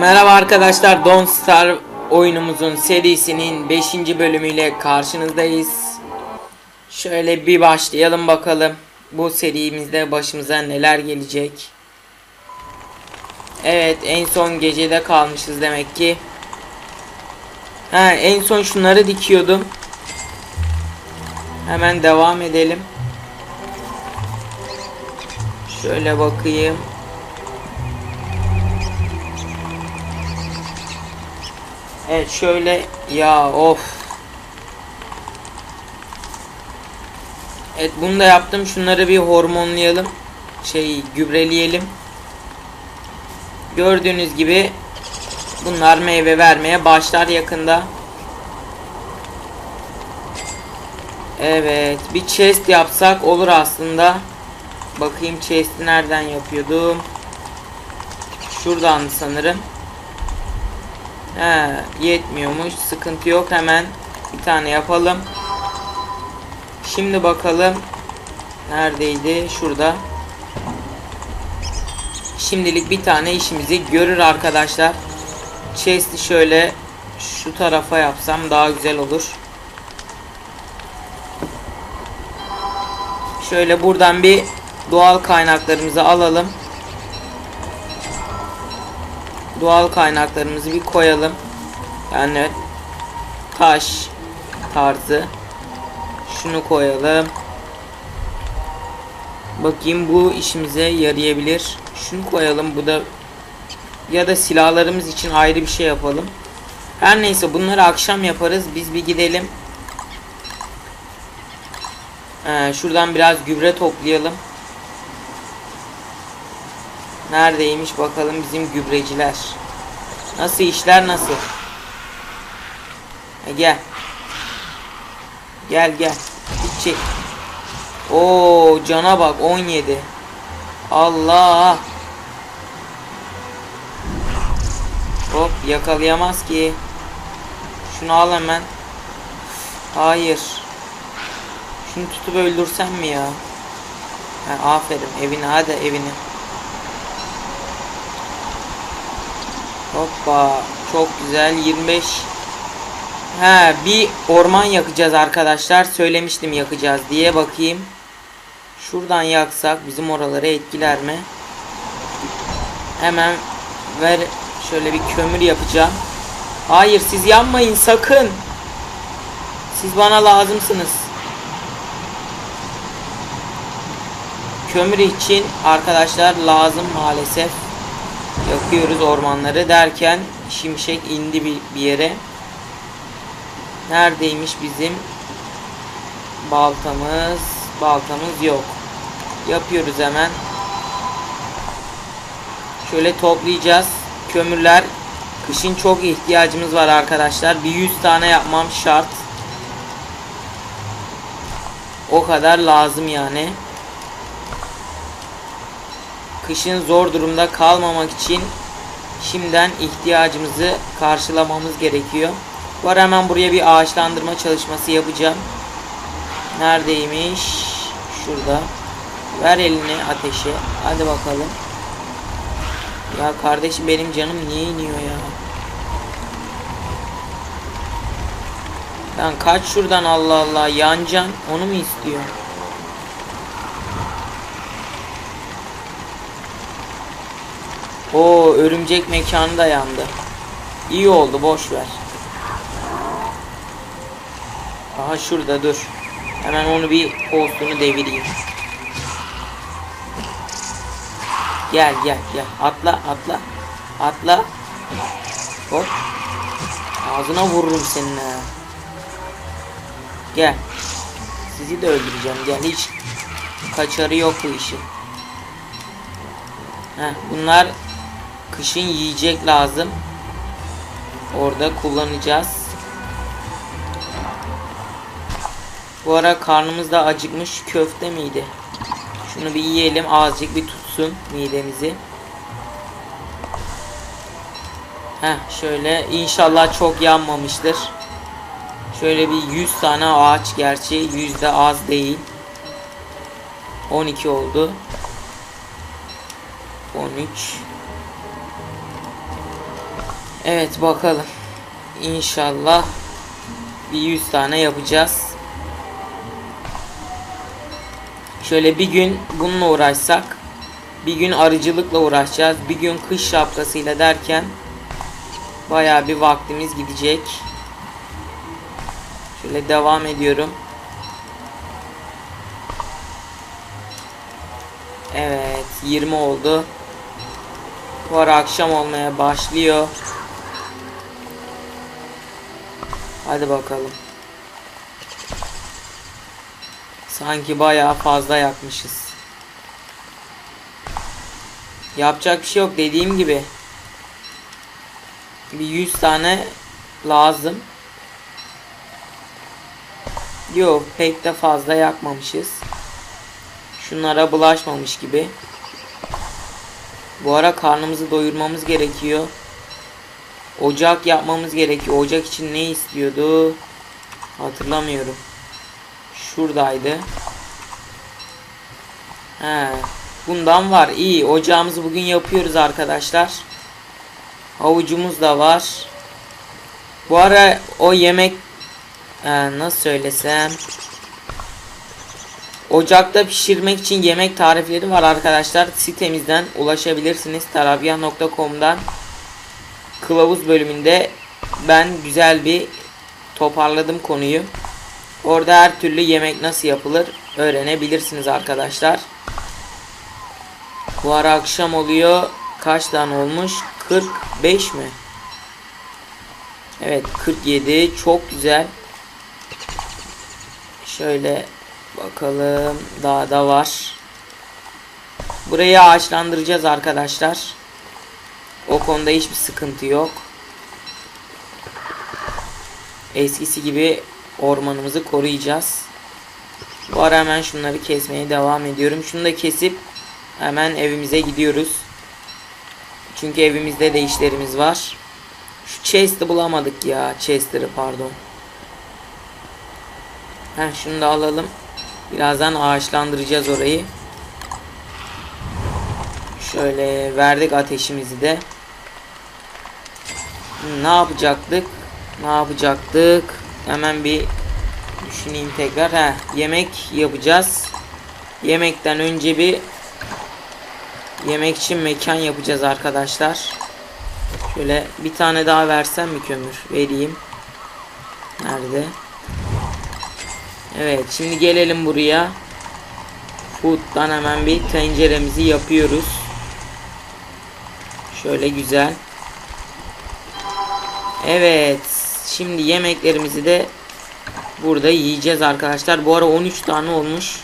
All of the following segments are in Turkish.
Merhaba arkadaşlar Don't Star oyunumuzun serisinin 5. bölümüyle karşınızdayız. Şöyle bir başlayalım bakalım. Bu serimizde başımıza neler gelecek. Evet en son gecede kalmışız demek ki. Ha en son şunları dikiyordum. Hemen devam edelim. Şöyle bakayım. Evet şöyle ya of. Evet bunu da yaptım. Şunları bir hormonlayalım. Şey gübreleyelim. Gördüğünüz gibi bunlar meyve vermeye başlar yakında. Evet bir chest yapsak olur aslında. Bakayım chest'i nereden yapıyordum. Şuradan sanırım. He, yetmiyormuş. Sıkıntı yok. Hemen bir tane yapalım. Şimdi bakalım. Neredeydi? Şurada. Şimdilik bir tane işimizi görür arkadaşlar. Chest'i şöyle şu tarafa yapsam daha güzel olur. Şöyle buradan bir doğal kaynaklarımızı alalım. Doğal kaynaklarımızı bir koyalım. Yani taş tarzı. Şunu koyalım. Bakayım bu işimize yarayabilir. Şunu koyalım. Bu da ya da silahlarımız için ayrı bir şey yapalım. Her neyse bunları akşam yaparız. Biz bir gidelim. Ee, şuradan biraz gübre toplayalım. Neredeymiş bakalım bizim gübreciler. Nasıl işler nasıl? E gel. Gel gel. Hiç çek. Oo cana bak 17. Allah. Hop yakalayamaz ki. Şunu al hemen. Hayır. Şunu tutup öldürsem mi ya? Ha, aferin evine hadi evine. Hoppa çok güzel. 25 He bir orman yakacağız arkadaşlar. Söylemiştim yakacağız diye. Bakayım. Şuradan yaksak bizim oraları etkiler mi? Hemen ver şöyle bir kömür yapacağım. Hayır siz yanmayın sakın. Siz bana lazımsınız. Kömür için arkadaşlar lazım maalesef Yakıyoruz ormanları derken şimşek indi bir, bir yere. Neredeymiş bizim baltamız? Baltamız yok. Yapıyoruz hemen. Şöyle toplayacağız. Kömürler kışın çok ihtiyacımız var arkadaşlar. Bir 100 tane yapmam şart. O kadar lazım yani kışın zor durumda kalmamak için şimdiden ihtiyacımızı karşılamamız gerekiyor. Var hemen buraya bir ağaçlandırma çalışması yapacağım. Neredeymiş? Şurada. Ver elini ateşe. Hadi bakalım. Ya kardeşim benim canım niye iniyor ya? Lan kaç şuradan Allah Allah. Yancan. Onu mu istiyor? O örümcek mekanı da yandı. İyi oldu boş ver. Aha şurada dur. Hemen onu bir postunu devireyim. Gel gel gel. Atla atla. Atla. Hop. Ağzına vururum seninle. Gel. Sizi de öldüreceğim. Gel hiç kaçarı yok bu işin. Heh, bunlar kışın yiyecek lazım. Orada kullanacağız. Bu ara karnımız da acıkmış köfte miydi? Şunu bir yiyelim azıcık bir tutsun midemizi. Heh şöyle inşallah çok yanmamıştır. Şöyle bir 100 tane ağaç gerçi 100 de az değil. 12 oldu. 13 Evet bakalım. İnşallah bir 100 tane yapacağız. Şöyle bir gün bununla uğraşsak, bir gün arıcılıkla uğraşacağız, bir gün kış şapkasıyla derken bayağı bir vaktimiz gidecek. Şöyle devam ediyorum. Evet 20 oldu. Bu ara akşam olmaya başlıyor. Hadi bakalım. Sanki bayağı fazla yakmışız. Yapacak bir şey yok dediğim gibi. Bir 100 tane lazım. Yok pek de fazla yakmamışız. Şunlara bulaşmamış gibi. Bu ara karnımızı doyurmamız gerekiyor. Ocak yapmamız gerekiyor. Ocak için ne istiyordu? Hatırlamıyorum. Şuradaydı. He. Bundan var. İyi. Ocağımızı bugün yapıyoruz arkadaşlar. Havucumuz da var. Bu ara o yemek ee, nasıl söylesem Ocakta pişirmek için yemek tarifleri var arkadaşlar. Sitemizden ulaşabilirsiniz. tarabya.com'dan Kılavuz bölümünde ben güzel bir toparladım konuyu. Orada her türlü yemek nasıl yapılır öğrenebilirsiniz arkadaşlar. Bu ara akşam oluyor. Kaç tane olmuş? 45 mi? Evet 47 çok güzel. Şöyle bakalım daha da var. Burayı ağaçlandıracağız arkadaşlar. O konuda hiçbir sıkıntı yok. Eskisi gibi ormanımızı koruyacağız. Bu ara hemen şunları kesmeye devam ediyorum. Şunu da kesip hemen evimize gidiyoruz. Çünkü evimizde de işlerimiz var. Şu chest'i bulamadık ya. Chester'ı pardon. Heh, şunu da alalım. Birazdan ağaçlandıracağız orayı. Şöyle verdik ateşimizi de. Ne yapacaktık? Ne yapacaktık? Hemen bir düşüneyim tekrar. He, yemek yapacağız. Yemekten önce bir yemek için mekan yapacağız arkadaşlar. Şöyle bir tane daha versem mi kömür? Vereyim. Nerede? Evet şimdi gelelim buraya. Food'dan hemen bir tenceremizi yapıyoruz. Şöyle güzel. Evet. Şimdi yemeklerimizi de burada yiyeceğiz arkadaşlar. Bu ara 13 tane olmuş.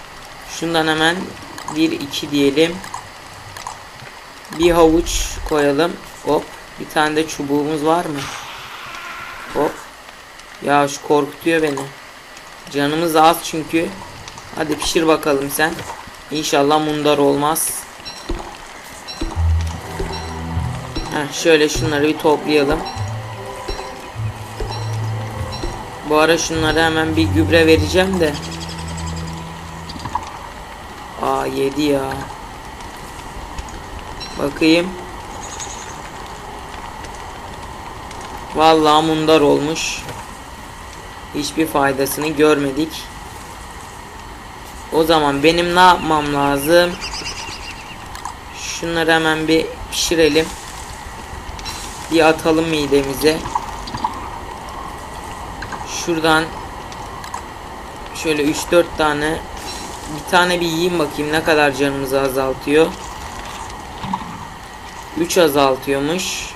Şundan hemen 1 2 diyelim. Bir havuç koyalım. Hop. Bir tane de çubuğumuz var mı? Hop. Ya şu korkutuyor beni. Canımız az çünkü. Hadi pişir bakalım sen. İnşallah mundar olmaz. Heh, şöyle şunları bir toplayalım. Bu ara şunlara hemen bir gübre vereceğim de. Aa yedi ya. Bakayım. Vallahi mundar olmuş. Hiçbir faydasını görmedik. O zaman benim ne yapmam lazım? Şunları hemen bir pişirelim. Bir atalım midemize. Şuradan şöyle 3-4 tane bir tane bir yiyeyim bakayım ne kadar canımızı azaltıyor. 3 azaltıyormuş.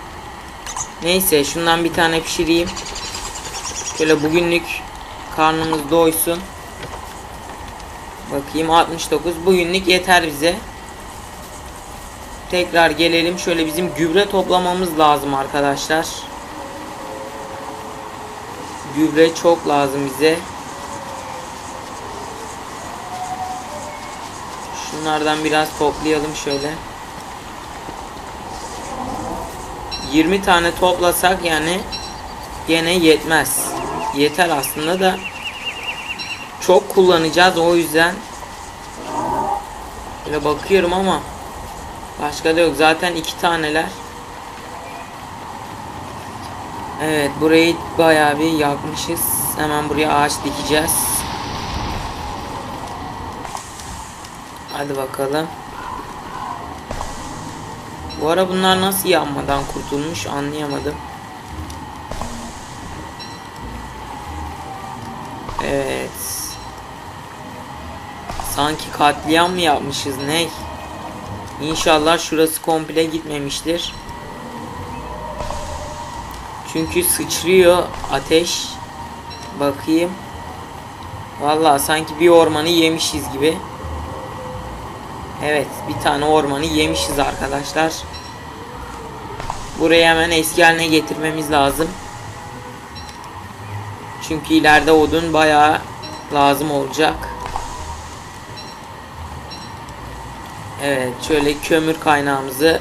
Neyse şundan bir tane pişireyim. Şöyle bugünlük karnımız doysun. Bakayım 69 bugünlük yeter bize. Tekrar gelelim. Şöyle bizim gübre toplamamız lazım arkadaşlar. Gübre çok lazım bize. Şunlardan biraz toplayalım şöyle. 20 tane toplasak yani gene yetmez. Yeter aslında da çok kullanacağız o yüzden böyle bakıyorum ama başka da yok zaten iki taneler Evet burayı bayağı bir yakmışız. Hemen buraya ağaç dikeceğiz. Hadi bakalım. Bu ara bunlar nasıl yanmadan kurtulmuş anlayamadım. Evet. Sanki katliam mı yapmışız ne? İnşallah şurası komple gitmemiştir. Çünkü sıçrıyor ateş. Bakayım. Vallahi sanki bir ormanı yemişiz gibi. Evet, bir tane ormanı yemişiz arkadaşlar. Burayı hemen eski haline getirmemiz lazım. Çünkü ileride odun bayağı lazım olacak. Evet, şöyle kömür kaynağımızı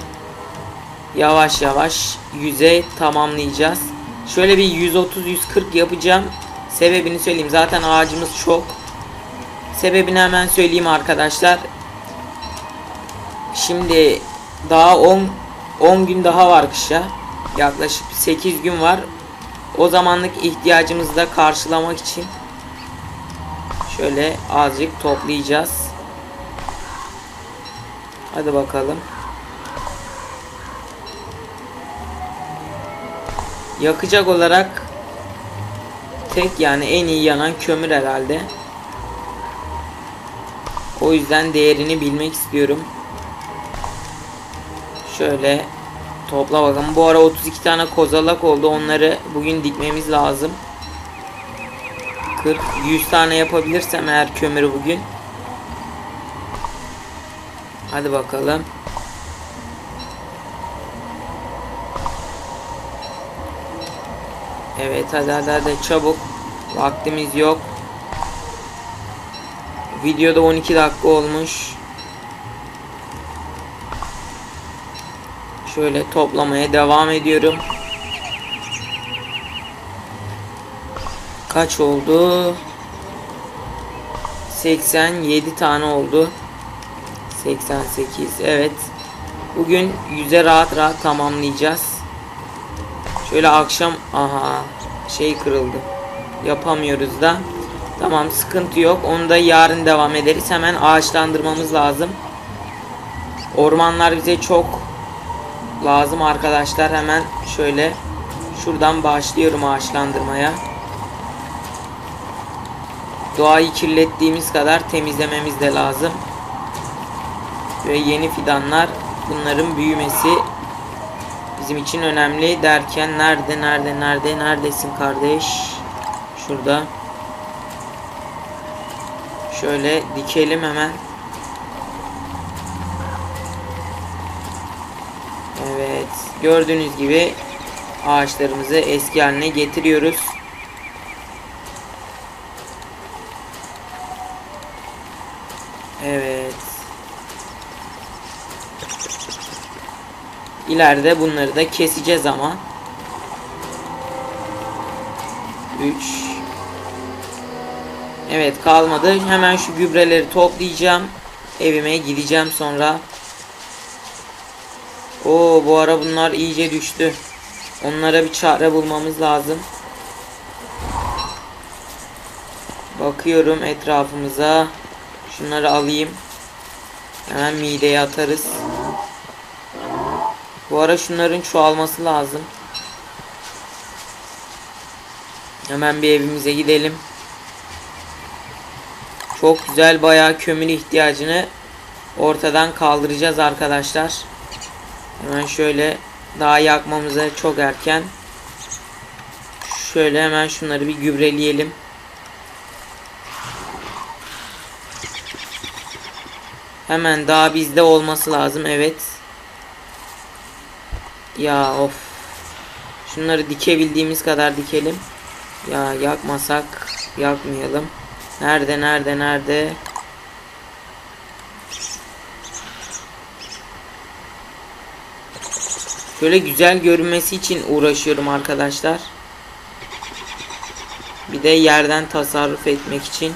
yavaş yavaş yüze tamamlayacağız. Şöyle bir 130-140 yapacağım. Sebebini söyleyeyim. Zaten ağacımız çok. Sebebini hemen söyleyeyim arkadaşlar. Şimdi daha 10 10 gün daha var kışa. Yaklaşık 8 gün var. O zamanlık ihtiyacımızı da karşılamak için şöyle azıcık toplayacağız. Hadi bakalım. Yakacak olarak tek yani en iyi yanan kömür herhalde. O yüzden değerini bilmek istiyorum. Şöyle topla bakalım. Bu ara 32 tane kozalak oldu. Onları bugün dikmemiz lazım. 40 100 tane yapabilirsem eğer kömürü bugün. Hadi bakalım. Evet hadi hadi hadi çabuk. Vaktimiz yok. Videoda 12 dakika olmuş. Şöyle toplamaya devam ediyorum. Kaç oldu? 87 tane oldu. 88 evet. Bugün yüze rahat rahat tamamlayacağız. Şöyle akşam aha şey kırıldı. Yapamıyoruz da. Tamam sıkıntı yok. Onu da yarın devam ederiz. Hemen ağaçlandırmamız lazım. Ormanlar bize çok lazım arkadaşlar. Hemen şöyle şuradan başlıyorum ağaçlandırmaya. Doğayı kirlettiğimiz kadar temizlememiz de lazım. Ve yeni fidanlar bunların büyümesi bizim için önemli derken nerede nerede nerede neredesin kardeş? Şurada. Şöyle dikelim hemen. Evet. Gördüğünüz gibi ağaçlarımızı eski haline getiriyoruz. Evet. İleride bunları da keseceğiz ama. 3 Evet kalmadı. Hemen şu gübreleri toplayacağım. Evime gideceğim sonra. Oo bu ara bunlar iyice düştü. Onlara bir çare bulmamız lazım. Bakıyorum etrafımıza. Şunları alayım. Hemen mideye atarız. Bu ara şunların çoğalması lazım. Hemen bir evimize gidelim. Çok güzel bayağı kömür ihtiyacını ortadan kaldıracağız arkadaşlar. Hemen şöyle daha yakmamıza çok erken. Şöyle hemen şunları bir gübreleyelim. Hemen daha bizde olması lazım evet. Ya of. Şunları dikebildiğimiz kadar dikelim. Ya yakmasak yakmayalım. Nerede nerede nerede? Şöyle güzel görünmesi için uğraşıyorum arkadaşlar. Bir de yerden tasarruf etmek için.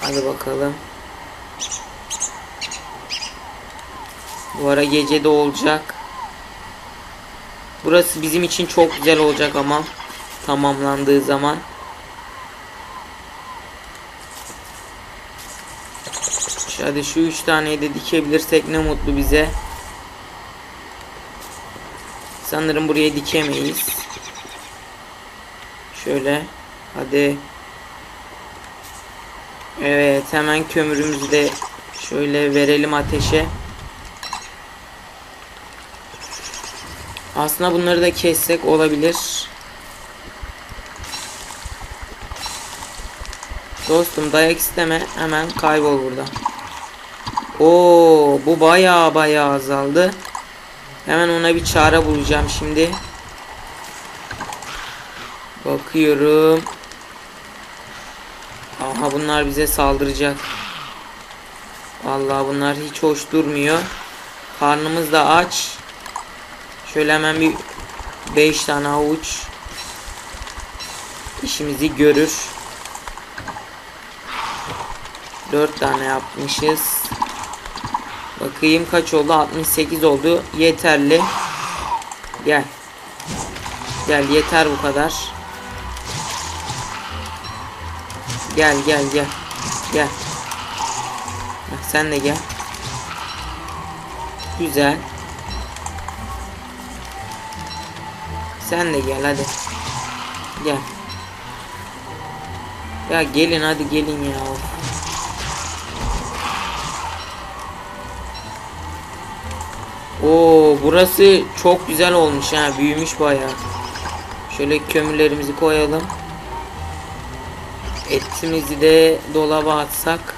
Hadi bakalım. Bu ara gece de olacak. Burası bizim için çok güzel olacak ama tamamlandığı zaman. Hadi şu üç taneyi de dikebilirsek ne mutlu bize. Sanırım buraya dikemeyiz. Şöyle. Hadi. Evet hemen kömürümüzü de şöyle verelim ateşe. Aslında bunları da kessek olabilir. Dostum dayak isteme hemen kaybol burada. Oo bu baya baya azaldı. Hemen ona bir çare bulacağım şimdi. Bakıyorum. Aha bunlar bize saldıracak. Vallahi bunlar hiç hoş durmuyor. Karnımız da aç. Şöyle hemen bir 5 tane avuç işimizi görür. 4 tane yapmışız. Bakayım kaç oldu? 68 oldu. Yeterli. Gel. Gel yeter bu kadar. Gel gel gel. Gel. Sen de gel. Güzel. Sen de gel hadi. Gel. Ya gelin hadi gelin ya. Oo burası çok güzel olmuş ha büyümüş bayağı. Şöyle kömürlerimizi koyalım. Etimizi de dolaba atsak.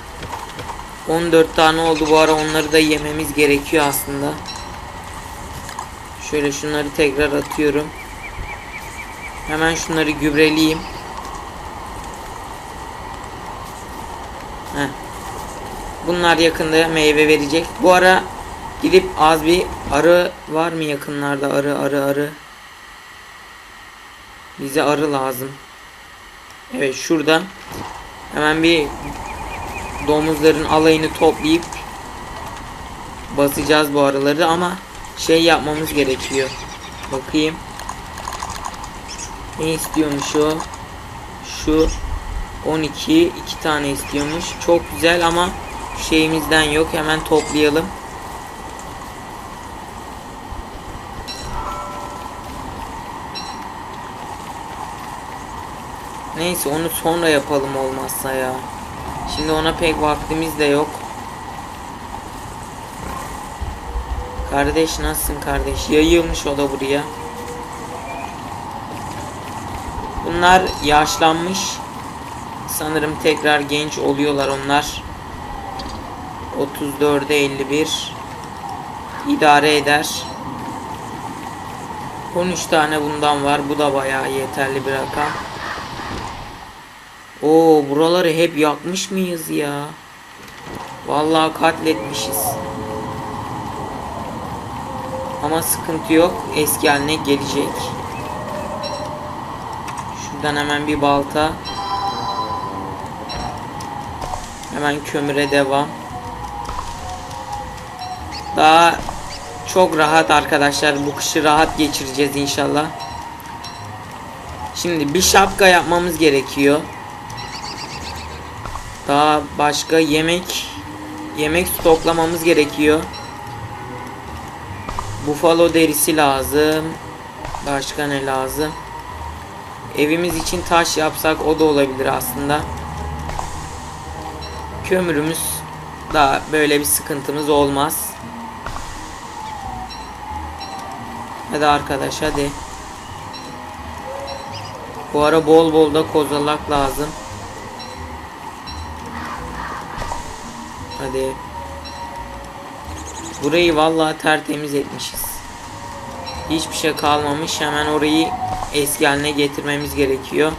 14 tane oldu bu ara onları da yememiz gerekiyor aslında. Şöyle şunları tekrar atıyorum. Hemen şunları gübreleyeyim. Heh. Bunlar yakında meyve verecek. Bu ara gidip az bir arı var mı yakınlarda arı arı arı. Bize arı lazım. Evet şurada hemen bir domuzların alayını toplayıp basacağız bu arıları ama şey yapmamız gerekiyor. Bakayım. Ne istiyormuş o? Şu 12 iki tane istiyormuş. Çok güzel ama şeyimizden yok. Hemen toplayalım. Neyse onu sonra yapalım olmazsa ya. Şimdi ona pek vaktimiz de yok. Kardeş nasılsın kardeş? Yayılmış o da buraya. Bunlar yaşlanmış. Sanırım tekrar genç oluyorlar onlar. 34'e 51 idare eder. 13 tane bundan var. Bu da bayağı yeterli bir rakam. Oo buraları hep yakmış mıyız ya? Vallahi katletmişiz. Ama sıkıntı yok. Eski haline gelecek. Şuradan hemen bir balta. Hemen kömüre devam. Daha çok rahat arkadaşlar. Bu kışı rahat geçireceğiz inşallah. Şimdi bir şapka yapmamız gerekiyor. Daha başka yemek yemek stoklamamız gerekiyor. Buffalo derisi lazım. Başka ne lazım? Evimiz için taş yapsak o da olabilir aslında. Kömürümüz daha böyle bir sıkıntımız olmaz. Hadi arkadaş hadi. Bu ara bol bol da kozalak lazım. Hadi. Burayı vallahi tertemiz etmişiz. Hiçbir şey kalmamış. Hemen orayı eski haline getirmemiz gerekiyor.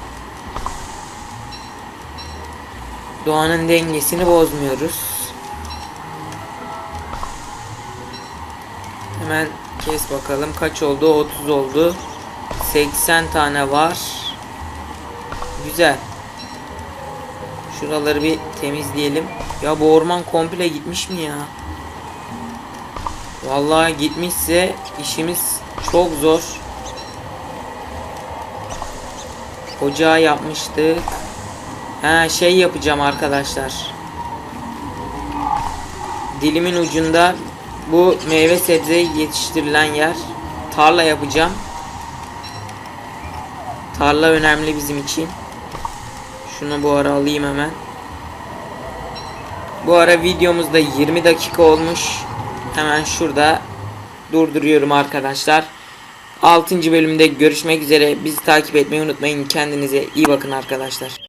Doğanın dengesini bozmuyoruz. Hemen kes bakalım kaç oldu? 30 oldu. 80 tane var. Güzel. Şuraları bir temizleyelim. Ya bu orman komple gitmiş mi ya? Vallahi gitmişse işimiz çok zor. Ocağı yapmıştık. Ha şey yapacağım arkadaşlar. Dilimin ucunda bu meyve sebze yetiştirilen yer. Tarla yapacağım. Tarla önemli bizim için. Şunu bu ara alayım hemen. Bu ara videomuzda 20 dakika olmuş. Hemen şurada durduruyorum arkadaşlar. 6. bölümde görüşmek üzere. Bizi takip etmeyi unutmayın. Kendinize iyi bakın arkadaşlar.